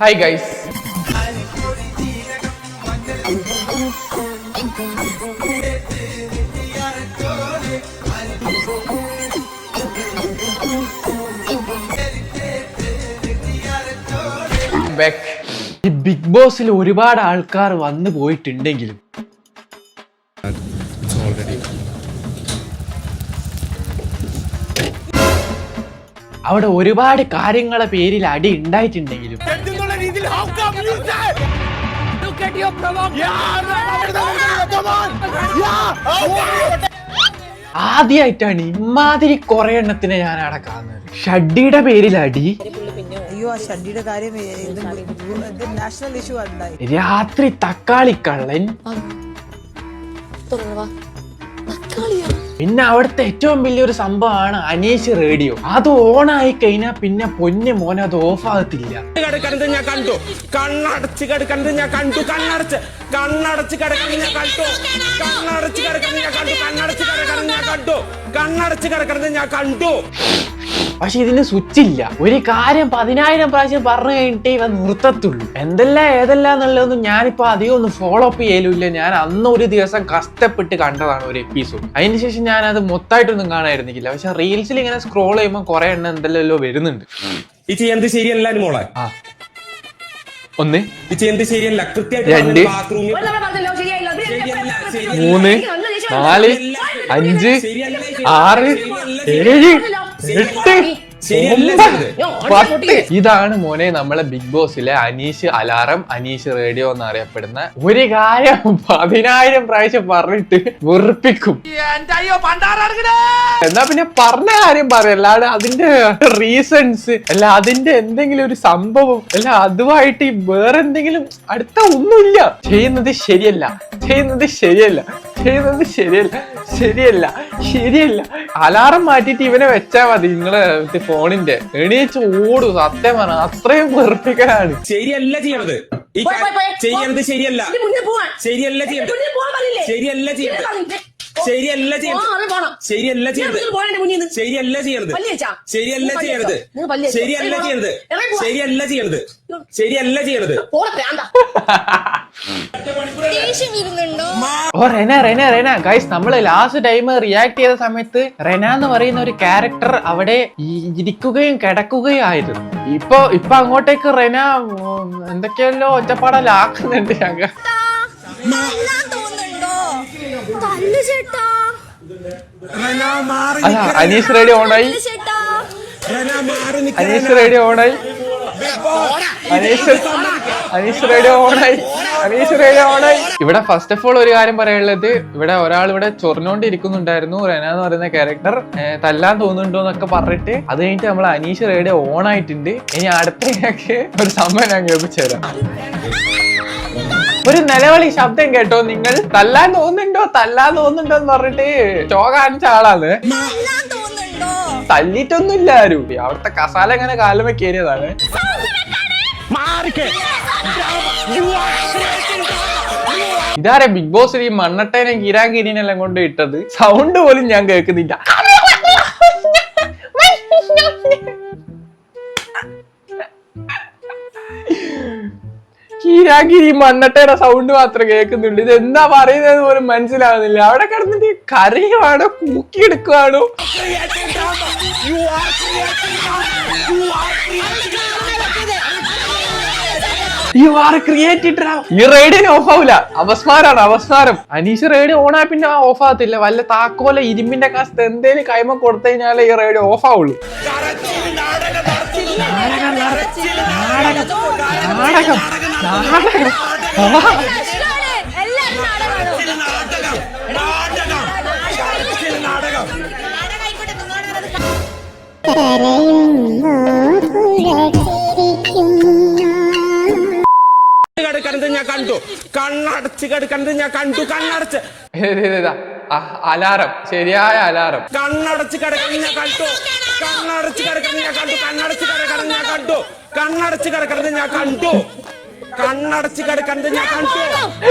Hi guys ഈ big ബോസിൽ ഒരുപാട് ആൾക്കാർ വന്നു പോയിട്ടുണ്ടെങ്കിലും അവിടെ ഒരുപാട് കാര്യങ്ങളെ പേരിൽ അടി ഉണ്ടായിട്ടുണ്ടെങ്കിലും ആദ്യമായിട്ടാണ് ഇമാതിരി കുറെ എണ്ണത്തിനെ ഞാൻ അവിടെ കാണുന്നത്. ഷഡ്ഡിയുടെ പേരിൽ അടി അയ്യോ ആ ഷഡിയുടെ കാര്യം നാഷണൽ ഇഷ്യൂ ഉണ്ടായി രാത്രി തക്കാളി കള്ളൻ. തക്കാളിയാ. പിന്നെ അവിടുത്തെ ഏറ്റവും വലിയൊരു സംഭവമാണ് അനീഷ് റേഡിയോ. അത് ഓൺ ആയി കഴിഞ്ഞാൽ പിന്നെ പൊന്നു മോനെ അത് ഓഫ് ആകത്തില്ല കിടക്കുന്നത് ഞാൻ കണ്ടു. കണ്ണടച്ച് കിടക്കുന്നത് ഞാൻ കണ്ടു. കണ്ണടച്ച് കണ്ണടച്ച് ഞാൻ കണ്ടു. കണ്ണടച്ച് കിടക്കുന്നത് ഞാൻ കണ്ടു. കണ്ണടച്ച് കിടക്കുന്നത് ഞാൻ കണ്ടു. കണ്ണടച്ച് കിടക്കുന്നത് ഞാൻ കണ്ടു. പക്ഷെ ഇതിന് സ്വിച്ച് ഇല്ല ഒരു കാര്യം പതിനായിരം പ്രാവശ്യം പറഞ്ഞു കഴിഞ്ഞിട്ട് ഇവ നിർത്തത്തുള്ളൂ. എന്തെല്ലാം ഏതെല്ലാം എന്നുള്ളതൊന്നും ഞാനിപ്പോ അധികം ഒന്നും ഫോളോ അപ്പ് ചെയ്യലില്ല ഞാൻ അന്ന് ഒരു ദിവസം കഷ്ടപ്പെട്ട് കണ്ടതാണ് ഒരു എപ്പിസോഡ് അതിനുശേഷം ഞാൻ അത് മൊത്തമായിട്ടൊന്നും കാണായിരുന്നില്ല പക്ഷെ റീൽസിൽ ഇങ്ങനെ സ്ക്രോൾ ചെയ്യുമ്പോൾ കുറെ എണ്ണം എന്തെല്ലോ വരുന്നുണ്ട്. ഈ ശരിയല്ല മോളെ? ആ. ഒന്ന്. ഈ ശരിയല്ല? രണ്ട്. കൃത്യമായിട്ട് ബാത്റൂമിൽ മൂന്ന്. നാല്. അഞ്ച്. ആറ്. ഏഴ്. ഇതാണ് മോനെ നമ്മളെ ബിഗ് ബോസിലെ അനീഷ് അലാറം അനീഷ് റേഡിയോ എന്ന് അറിയപ്പെടുന്ന ഒരു കാര്യം പതിനായിരം പ്രാവശ്യം പറഞ്ഞിട്ട് വെറുപ്പിക്കും. എന്നാ പിന്നെ പറഞ്ഞ കാര്യം പറയാം. അല്ലാതെ അതിന്റെ റീസൺസ് അല്ല അതിന്റെ എന്തെങ്കിലും ഒരു സംഭവം അല്ല അതുമായിട്ട് ഈ വേറെ എന്തെങ്കിലും അടുത്ത ഒന്നുമില്ല. ചെയ്യുന്നത് ശരിയല്ല. ചെയ്യുന്നത് ശരിയല്ല. ചെയ്യുന്നത് ശരിയല്ല. ശരിയല്ല. ശരിയല്ല. അലാറം മാറ്റിയിട്ട് ഇവനെ വെച്ചാ മതി നിങ്ങളെ ഫോണിന്റെ. എണീച്ച് ഓടും. സത്യം പറഞ്ഞ അത്രയും വെറുപ്പിക്കലാണ്. ശരിയല്ല ചെയ്യണത്. ചെയ്യണത് ശരിയല്ല. ശരിയല്ല ചെയ്യണത്? ശരിയല്ല ചെയ്യണത് ശരിയല്ല. ശരിയല്ല നിന്ന്. ശരിയല്ല തേച്ചാ? ശരിയല്ല തേച്ചോ? ശരിയല്ല പോ. ശരിയല്ല ചെയ്യണത് ശരിയല്ല ചെയ്യണത് ഓ റെന റെന റെന. ഗൈസ് നമ്മൾ ലാസ്റ്റ് ടൈം റിയാക്ട് ചെയ്ത സമയത്ത് റെന എന്ന് പറയുന്ന ഒരു ക്യാരക്ടർ അവിടെ ഇരിക്കുകയും കിടക്കുകയും ആയിരുന്നു. ഇപ്പൊ ഇപ്പൊ അങ്ങോട്ടേക്ക് റെന എന്തൊക്കെയല്ലോ ഒറ്റപ്പാടലാക്കുന്നുണ്ട് ഞങ്ങൾ അനീസ് റേഡിയോ ഓണായി അനീഷ് റേഡിയോ ഓണായി അനീഷ് അനീഷ് റേഡിയോ ഓണായി അനീഷ് റേഡിയോ ഓണായി ഇവിടെ ഫസ്റ്റ് ഓഫ് ഓൾ ഒരു കാര്യം പറയാനുള്ളത് ഇവിടെ ഒരാൾ ഇവിടെ ചൊറിഞ്ഞോണ്ടിരിക്കുന്നുണ്ടായിരുന്നു റെന എന്ന് പറയുന്ന ക്യാരക്ടർ തല്ലാൻ തോന്നുന്നുണ്ടോ എന്നൊക്കെ പറഞ്ഞിട്ട് അത് കഴിഞ്ഞിട്ട് നമ്മൾ അനീഷ് റേഡിയോ ഓൺ ആയിട്ടുണ്ട്. ഇനി അടുത്തയൊക്കെ ഒരു സമയം ഞാൻ കേൾപ്പിച്ചു തരാം. ഒരു നിലവിളി ശബ്ദം കേട്ടോ നിങ്ങൾ. തല്ലാൻ തോന്നുന്നുണ്ടോ? തല്ലാൻ തോന്നുന്നുണ്ടോ എന്ന് പറഞ്ഞിട്ട് ഷോ കാണിച്ച ആളാണ്. തല്ലിട്ടൊന്നുമില്ല ആരും. അവിടുത്തെ കസാല ഇങ്ങനെ കാലുമേ കയറിയതാണ്. ഇതാരെ ബിഗ് ബോസിൽ ഈ മണ്ണട്ടേനെ കിരാൻ കിരീനെല്ലാം കൊണ്ട് ഇട്ടത്? സൗണ്ട് പോലും ഞാൻ കേൾക്കുന്നില്ല. കീരാഗിരി മണ്ണട്ടയുടെ സൗണ്ട് മാത്രം കേൾക്കുന്നുണ്ട്. ഇത് എന്താ പറയുന്നത് പോലും മനസ്സിലാവുന്നില്ല. അവിടെ കിടന്നിട്ട് കറിയുവാണോ കൂക്കിയെടുക്കുവാണോ? യു ആർ ക്രിയേറ്റഡ് ഈ റേഡിയോ ഓഫ് ആവില്ല അവസ്മാരാണ് അവസ്മാരം അനീഷ് റേഡിയോ ഓൺ ആയി പിന്നെ ഓഫ് ആകത്തില്ല. വല്ല താക്കോല ഇരുമ്പിന്റെ കാസ്ത് എന്തേലും കൈമ കൊടുത്തു കഴിഞ്ഞാലേ ഈ റേഡിയോ ഓഫ് ആവുള്ളൂ. നാടകം നാടകം നാടകം. നാടകം. കണ്ടു. കണ്ണടച്ച് കിടക്കണത് ഞാൻ കണ്ടു. കണ്ണടച്ച്. അലാറം. ശരിയായ അലാറം. കണ്ണടച്ച് കിടക്കണം ഞാൻ കണ്ടു. കണ്ണടച്ച് കിടക്കണം ഞാൻ കണ്ടു. കണ്ണടച്ച് കിടക്കണം ഞാൻ കണ്ടു. കണ്ണടച്ച് കിടക്കുന്നത് ഞാൻ കണ്ടു. കണ്ണടച്ച് കിടക്കണത് ഞാൻ കണ്ടു.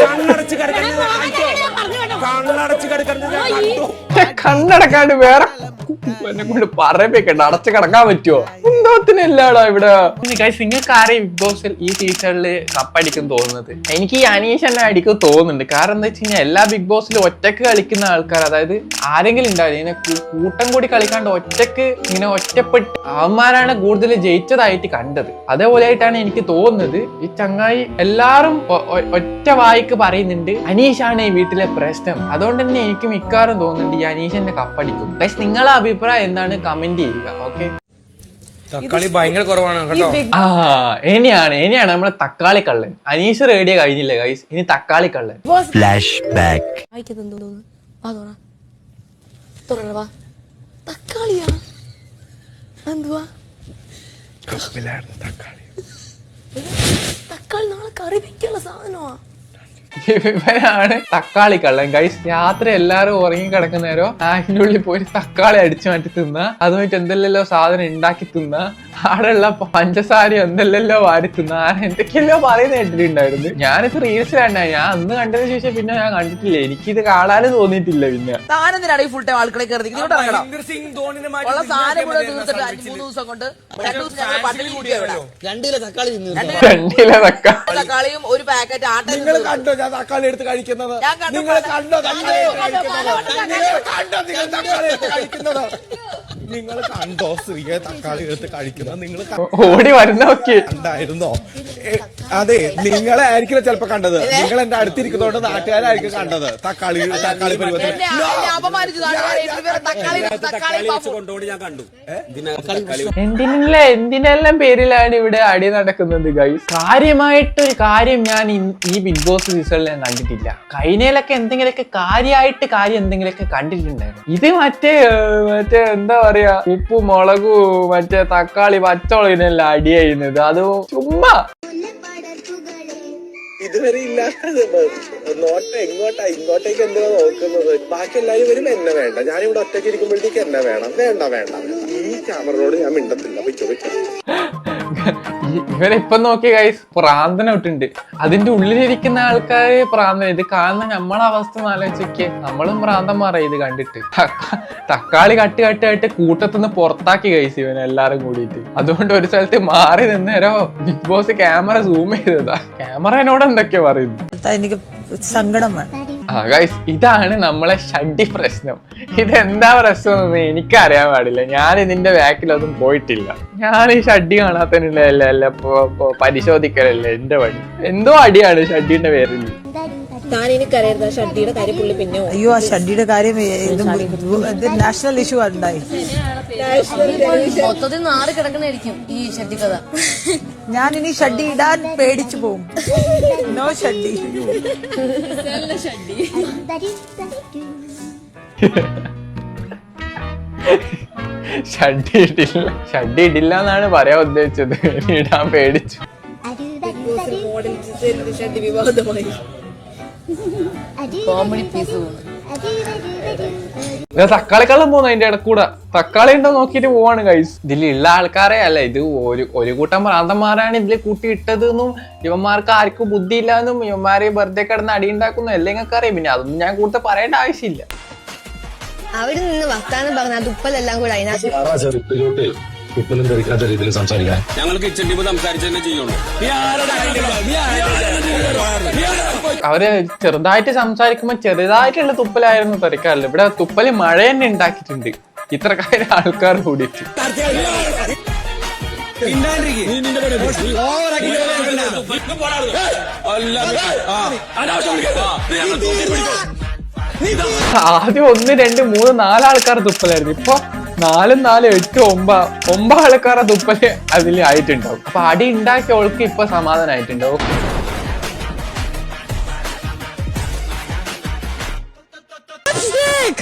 കണ്ണടച്ച് കിടക്കണത് ഞാൻ കണ്ടു. കണ്ണടച്ച് കിടക്കണത് ഞാൻ കണ്ടു. കണ്ണടക്കാണ്ട് വേറെ എന്നെ കൊണ്ട് പറയപ്പിക്കണ്ട അടച്ച് കിടക്കാൻ പറ്റുമോ എന്തോത്തിനല്ലാടോ ഇവിടെ. നിങ്ങൾക്ക് ആരെയും ബിഗ് ബോസിൽ ഈ സീസണിൽ കപ്പടിക്കും തോന്നുന്നത്? എനിക്ക് ഈ അനീഷ് തന്നെ അടിക്കും തോന്നുന്നുണ്ട്. കാരണം എന്താ വെച്ച് കഴിഞ്ഞാൽ എല്ലാ ബിഗ് ബോസിലും ഒറ്റയ്ക്ക് കളിക്കുന്ന ആൾക്കാർ അതായത് ആരെങ്കിലും ഉണ്ടാവില്ല. ഇങ്ങനെ കൂട്ടം കൂടി കളിക്കാണ്ട് ഒറ്റയ്ക്ക് ഇങ്ങനെ ഒറ്റപ്പെട്ട് അവന്മാരാണ് കൂടുതൽ ജയിച്ചതായിട്ട് കണ്ടത്. അതേപോലെ ആയിട്ടാണ് എനിക്ക് തോന്നുന്നത്. ഈ ചങ്ങായി എല്ലാരും ഒ- ഒ- ഒറ്റ വായിക്ക് പറയുന്നുണ്ട്. അനീഷാണ് ഈ വീട്ടിലെ പ്രശ്നം. അതുകൊണ്ട് തന്നെ എനിക്ക് മിക്കവാറും തോന്നുന്നുണ്ട് ഈ അനീഷ് എന്നെ കപ്പടിക്കും. പക്ഷെ നിങ്ങളെ അഭിപ്രായം എന്താണ്? കമന്റ് ചെയ്യുക ഓക്കെ തക്കാളി ഭയങ്കര കുറവാണ് കേട്ടോ. ആ ഇനിയാണ് ഇനിയാണ് നമ്മളെ തക്കാളി കള്ളൻ. അനീഷ് റേഡിയ കഴിഞ്ഞില്ല ഗൈസ് ഇനി തക്കാളി കള്ളൻ. ഫ്ലാഷ് ബാക്ക് തക്കാളിയാ? എന്തുവാ? തക്കാളി. നാളെ കറി വെക്കാനുള്ള സാധനമാ. ഇവനാണ് തക്കാളി കള്ളൻ. ഗൈസ് രാത്രി എല്ലാരും ഉറങ്ങി കിടക്കുന്നേരോ അതിന്റെ ഉള്ളിൽ പോയി തക്കാളി അടിച്ചു മാറ്റി തിന്ന. അതുമായിട്ട് എന്തെല്ലോ സാധനം ഉണ്ടാക്കി തിന്ന. ആടെയുള്ള പഞ്ചസാര എന്തെല്ലോ വാരിത്തുന്ന. എന്തൊക്കെയല്ലോ പറയുന്ന കേട്ടിട്ടുണ്ടായിരുന്നു. ഞാനിത് റീൽസ് കണ്ട ഞാൻ അന്ന് കണ്ടതിന് ശേഷം പിന്നെ ഞാൻ കണ്ടിട്ടില്ല. ഇത് കാണാനും തോന്നിയിട്ടില്ല പിന്നെ. താനെന്തിനാണ് ഈ ഫുൾ ടൈം ആൾക്കളെ കയറി രണ്ടിലെ തക്കാളി രണ്ടിലെ തക്കാളി. തക്കാളിയും ഒരു പാക്കറ്റ് ആട്ട നിങ്ങൾ കണ്ടോ ഞാൻ തക്കാളി എടുത്ത് കഴിക്കുന്നത്? നിങ്ങൾ കണ്ടോ കണ്ടോ നിങ്ങൾ തക്കാളി എടുത്ത് കഴിക്കുന്നത്? നിങ്ങൾ കണ്ടോ? സ്ത്രീയെ തക്കാളി എടുത്ത് കഴിക്കുന്നത് നിങ്ങൾ ഓടി വരുന്ന ഉണ്ടായിരുന്നോ അതെ നിങ്ങളെ ആയിരിക്കില്ല ചിലപ്പോ കണ്ടത്. നിങ്ങൾ എന്റെ അടുത്തിരിക്കുന്നതുകൊണ്ട് നാട്ടുകാരായിരിക്കും കണ്ടത്. തക്കാളി തക്കാളി എന്തിനെ എന്തിനല്ല എന്തിനെല്ലാം പേരിലാണ് ഇവിടെ അടി നടക്കുന്നത് ഗൈസ് കാര്യമായിട്ടൊരു കാര്യം ഞാൻ ഈ ബിഗ് ബോസ് സീസണിൽ ഞാൻ കണ്ടിട്ടില്ല. കൈനയിലൊക്കെ എന്തെങ്കിലുമൊക്കെ കാര്യമായിട്ട് കാര്യം എന്തെങ്കിലുമൊക്കെ കണ്ടിട്ടുണ്ടായിരുന്നു. ഇത് മറ്റേ മറ്റേ എന്താ പറയാ ഉപ്പു മുളകു മറ്റേ തക്കാളി പച്ചമുളകിനെല്ലാം അടി ചെയ്യുന്നത്. അത് ചുമ്മാ. ഇതുവരെ ഇല്ലാത്തത് എങ്ങോട്ടാ? ഇങ്ങോട്ടേക്ക് എന്തിനാ നോക്കുന്നത്? ബാക്കി എല്ലാവരും വരും എന്നെ വേണ്ട. ഞാനിവിടെ ഒറ്റയ്ക്ക് ഇരിക്കുമ്പോഴത്തേക്ക് എന്നെ വേണം. വേണ്ട വേണ്ട ഈ ക്യാമറയോട് ഞാൻ മിണ്ടത്തില്ല. വെച്ചോ വെച്ചോ ഇവരിപ്പൊ നോക്കി ഗൈസ് പ്രാന്തന ഇട്ടുണ്ട് അതിന്റെ ഉള്ളിലിരിക്കുന്ന ആൾക്കാര് പ്രാന്തന. ഇത് കാണുന്ന നമ്മളെ അവസ്ഥ ആലോചിക്ക് നമ്മളും പ്രാന്തന്മാരായി ഇത് കണ്ടിട്ട്. തക്കാളി കട്ട് കട്ടായിട്ട് കട്ട് കൂട്ടത്തുനിന്ന് പുറത്താക്കി ഗൈസ് ഇവൻ എല്ലാരും കൂടിയിട്ട്. അതുകൊണ്ട് ഒരു സ്ഥലത്ത് മാറി നിന്നേരോ ബിഗ് ബോസ് ക്യാമറ സൂം ചെയ്തതാ. ക്യാമറ എന്നോട് എന്തൊക്കെയാ പറയുന്നു എനിക്ക് സങ്കടം വേണം. ആ ഗൈസ് ഇതാണ് നമ്മളെ ഷഡ്ഡി പ്രശ്നം. ഇതെന്താ പ്രശ്നം എന്ന് എനിക്കറിയാൻ പാടില്ല. ഞാൻ ഇതിന്റെ ബാക്കിലൊന്നും പോയിട്ടില്ല. ഞാൻ ഈ ഷഡ്ഡി കാണാത്തതിനുള്ള പരിശോധിക്കലല്ലേ എന്റെ പണി എന്തോ അടിയാണ് ഷഡ്ഡിന്റെ പേരിൽ താൻ ഇനി കരയരുത്. ആ ഷഡ്ഡിയുടെ കാര്യം പുള്ളി പിന്നെ അയ്യോ ആ ഷഡ്ഡിയുടെ കാര്യം ഇത് ഇത് നാഷണൽ ഇഷ്യൂ ഉണ്ടായി. മൊത്തത്തിൽ നാട് കിടക്കണായിരിക്കും ഈ ഷഡ്ഡി കഥ. ഞാൻ ഇനി ഷഡ്ഡി ഇടാൻ പേടിച്ചു പോകും നോ ഷഡ്ഡി. ഷഡ്ഡി ഇടില്ല. ഷഡ്ഡി ഇടില്ല എന്നാണ് പറയാൻ ഉദ്ദേശിച്ചത്. ഇടാൻ പേടിച്ചു. ഷഡ്ഡി വിവാദമായി. കോമഡി പീസ് തക്കാളിക്കള്ളം പോകുന്നു അതിന്റെ ഇടക്കൂടെ തക്കാളി ഉണ്ടോ നോക്കിട്ട് പോവാണ് ഗൈസ് ഇതിലുള്ള ആൾക്കാരെ അല്ല ഇത് ഒരു ഒരു കൂട്ടം പ്രാന്തന്മാരാണ് ഇതിൽ കൂട്ടിയിട്ടത് എന്നും ഇവന്മാർക്ക് ആർക്കും ബുദ്ധിയില്ല എന്നും ഇവന്മാരെ വെറുതെ കിടന്ന് അടി ഉണ്ടാക്കുന്നു എല്ലാം നിങ്ങൾക്ക് അറിയാം പിന്നെ അതൊന്നും ഞാൻ കൂടുതൽ പറയേണ്ട ആവശ്യമില്ല അവിടെ നിന്ന് വർത്താനം പറഞ്ഞ തുപ്പലെല്ലാം കൂടെ അതിനകത്ത് ഉപ്പലും തെറിക്കാത്ത രീതിയിൽ സംസാരിക്കാൻ. ഞങ്ങൾക്ക് കിച്ചൺ ടീം സംസാരിച്ചു തന്നെ ചെയ്യുള്ളൂ അവർ ചെറുതായിട്ട് സംസാരിക്കുമ്പോ ചെറുതായിട്ടുള്ള തുപ്പലായിരുന്നു തിരക്കാറില്ല ഇവിടെ തുപ്പൽ മഴ തന്നെ ഉണ്ടാക്കിയിട്ടുണ്ട്. ഇത്രക്കാരും ആൾക്കാർ കൂടിയിട്ട്. ആദ്യം ഒന്ന് രണ്ട് മൂന്ന് നാലാൾക്കാർ തുപ്പലായിരുന്നു. ഇപ്പൊ നാലും നാല് എട്ട് ഒമ്പ ഒമ്പ ആൾക്കാരുടെ തുപ്പൽ അതിൽ ആയിട്ടുണ്ടാവും. അപ്പൊ അടി ഉണ്ടാക്കിയ ഓൾക്ക് ഇപ്പൊ സമാധാനമായിട്ടുണ്ടാവും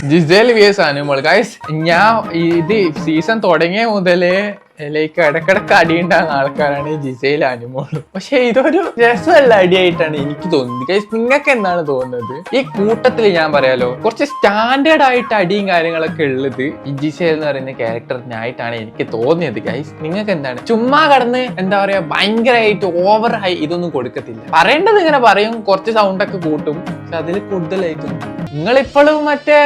Gizele V S Anumol guys ഞാൻ ഇത് സീസൺ തുടങ്ങിയ മുതലേ ലൈക്ക് ഇടക്കിടക്ക് അടിയുണ്ടാകുന്ന ആൾക്കാരാണ് ഈ ജിസയിൽ അനുമോളും പക്ഷെ ഇതൊരു രസമല്ല അടിയായിട്ടാണ് എനിക്ക് തോന്നുന്നത്. നിങ്ങൾക്ക് എന്താണ് തോന്നുന്നത്? ഈ കൂട്ടത്തിൽ ഞാൻ പറയാലോ കുറച്ച് സ്റ്റാൻഡേർഡ് ആയിട്ട് അടിയും കാര്യങ്ങളൊക്കെ ഉള്ളത് ഈ ജിസയിൽ എന്ന് പറയുന്ന ക്യാരക്ടറിനായിട്ടാണ് എനിക്ക് തോന്നിയത് ഗൈസ് നിങ്ങൾക്ക് എന്താണ്? ചുമ്മാ കടന്ന് എന്താ പറയാ ഭയങ്കരമായിട്ട് ഓവർ ഹൈ ഇതൊന്നും കൊടുക്കത്തില്ല. പറയേണ്ടത് ഇങ്ങനെ പറയും കുറച്ച് സൗണ്ടൊക്കെ കൂട്ടും പക്ഷെ അതിൽ കൂടുതലായിട്ടും നിങ്ങൾ ഇപ്പോഴും മറ്റേ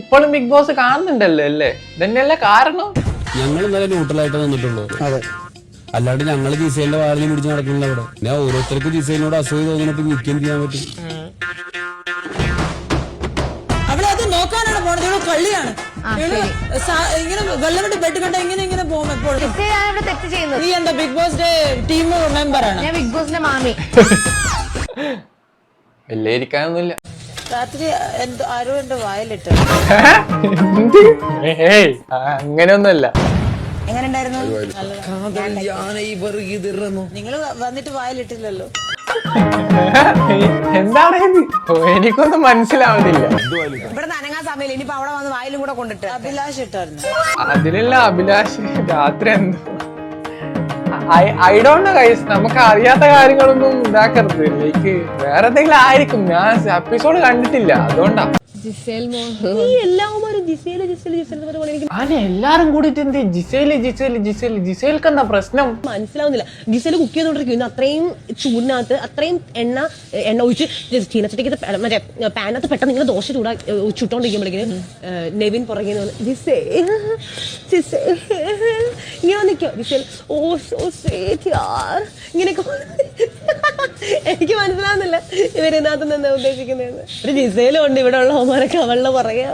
ഇപ്പോഴും ബിഗ് ബോസ് കാണുന്നുണ്ടല്ലോ അല്ലേ? ഇതന്നെയല്ലേ കാരണം? ഞങ്ങൾ ഇന്നലെ ന്യൂട്രലായിട്ട് നിന്നിട്ടുള്ളൂ. അതെ. അല്ലാണ്ട് ഞങ്ങൾ ജിസൈലിന്റെ വാലിൽ പിടിച്ച് നടക്കുന്നില്ല അവിടെ. ഞാൻ ഓരോരുത്തർക്കും ജിസൈലിനോട് അസൂയ തോന്നിയിട്ട് നിൽക്കുകയും ചെയ്യാൻ പറ്റും. അവിടെ അത് നോക്കാനാണ് പോണത്. ഇവിടെ കള്ളിയാണ്. ഇവൾ സാ- ഇങ്ങനെ വെള്ളമിട്ട് ബെഡ് കണ്ട ഇങ്ങനെ ഇങ്ങനെ പോകും എപ്പോഴും. ഇവിടെ തെറ്റ് ചെയ്യുന്നത്. നീ എന്താ ബിഗ് ബോസ് ടീം മെമ്പർ ആണ്? ഞാൻ ബിഗ് ബോസിന്റെ മാമി. വലിയ ഇരിക്കാനൊന്നുമില്ല രാത്രി എന്തോ ആരോ എന്റെ വായിലിട്ട്. അങ്ങനെയൊന്നുമല്ല. നിങ്ങൾ വന്നിട്ട് വായിലിട്ടില്ലല്ലോ. എന്താണ് എനിക്കൊന്നും മനസ്സിലാവുന്നില്ല. ഇവിടെ നനങ്ങാൻ സമയം ഇനിയിപ്പോ അവിടെ വന്ന് വായിലും കൂടെ കൊണ്ടിട്ട്. അഭിലാഷ് ഇട്ടായിരുന്നു. അതിലല്ല അഭിലാഷ്. രാത്രി എന്തോ ഐ ഡോണ്ട് ഗൈസ് നമുക്ക് അറിയാത്ത കാര്യങ്ങളൊന്നും ഇതാക്കരുത്. ലൈക്ക് വേറെ എന്തെങ്കിലും ആയിരിക്കും. ഞാൻ എപ്പിസോഡ് കണ്ടിട്ടില്ല. അതുകൊണ്ടാ. എല്ലാവരും എല്ലാരും കൂടിയിട്ട് എന്ത്? ജിസേൽ ജിസേൽ ജിസേൽ ജിസേൽക്ക് എന്താ പ്രശ്നം? മനസ്സിലാവുന്നില്ല. ഡിസൈൽ കുക്ക് ചെയ്തോണ്ടിരിക്കുന്നു അത്രയും ചൂടിനകത്ത് അത്രയും എണ്ണ എണ്ണ ഒഴിച്ച് ചീനച്ചട്ടിക്ക് മറ്റേ പാനകത്ത് പെട്ടെന്ന് ഇങ്ങനെ ദോശ ചൂടാ ചുട്ടോണ്ടിരിക്കുമ്പോഴേക്കും നെവിൻ പുറകെ "ജിസേ, ജിസേ." ഇങ്ങനെ നിൽക്കോ ജിസേൽ ഓ സോ സ്വീറ്റ് യാർ. ഇങ്ങനെയൊക്കെ എനിക്ക് മനസ്സിലാവുന്നില്ല ഇവരിനകത്ത് നിന്ന് ഉദ്ദേശിക്കുന്നതെന്ന്. ഒരു ജിസയിലുണ്ട് ഇവിടെ ഉള്ള ഹോമാരൊക്കെ അവളുടെ പറയാ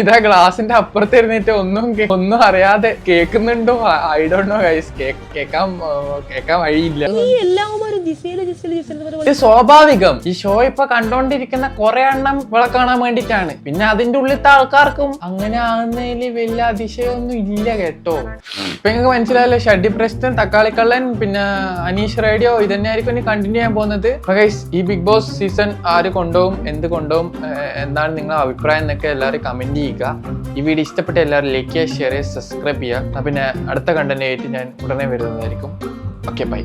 ഇതാ ഗ്ലാസിന്റെ അപ്പുറത്ത് ഇരുന്നിട്ട് ഒന്നും ഒന്നും അറിയാതെ കേൾക്കുന്നുണ്ടോ? ഐ ഡോണ്ട് നോ ഗൈസ് കേൾക്കാൻ കേൾക്കാൻ വഴിയില്ല. സ്വാഭാവികം. ഈ ഷോ ഇപ്പൊ കണ്ടോണ്ടിരിക്കുന്ന കുറെ എണ്ണം ഇവിടെ കാണാൻ വേണ്ടിട്ടാണ് പിന്നെ അതിന്റെ ഉള്ളിലത്തെ ആൾക്കാർക്കും അങ്ങനെ ആകുന്നതിൽ വലിയ അതിശയമൊന്നും ഇല്ല കേട്ടോ. ഇപ്പൊ നിങ്ങൾക്ക് മനസ്സിലായല്ലോ ഷഡി പ്രശ്നം തക്കാളിക്കള്ളൻ പിന്നെ അനീഷ് റേഡിയോ ഇതന്നെയായിരിക്കും ഇനി കണ്ടിന്യൂ ചെയ്യാൻ പോകുന്നത്. ഗൈസ് ഈ ബിഗ് ബോസ് സീസൺ ആര് കൊണ്ടുപോകും എന്ത് കൊണ്ടുപോകും എന്താണ് നിങ്ങളുടെ അഭിപ്രായം എന്നൊക്കെ എല്ലാവരും കമന്റ് ചെയ്യുക ഈ വീഡിയോ ഇഷ്ടപ്പെട്ട എല്ലാവരും ലൈക്ക് ചെയ്യുക ഷെയർ ചെയ്യുക സബ്സ്ക്രൈബ് ചെയ്യുക. പിന്നെ അടുത്ത കണ്ടന്റ് ആയിട്ട് ഞാൻ ഉടനെ വരുന്നതായിരിക്കും. Okay bye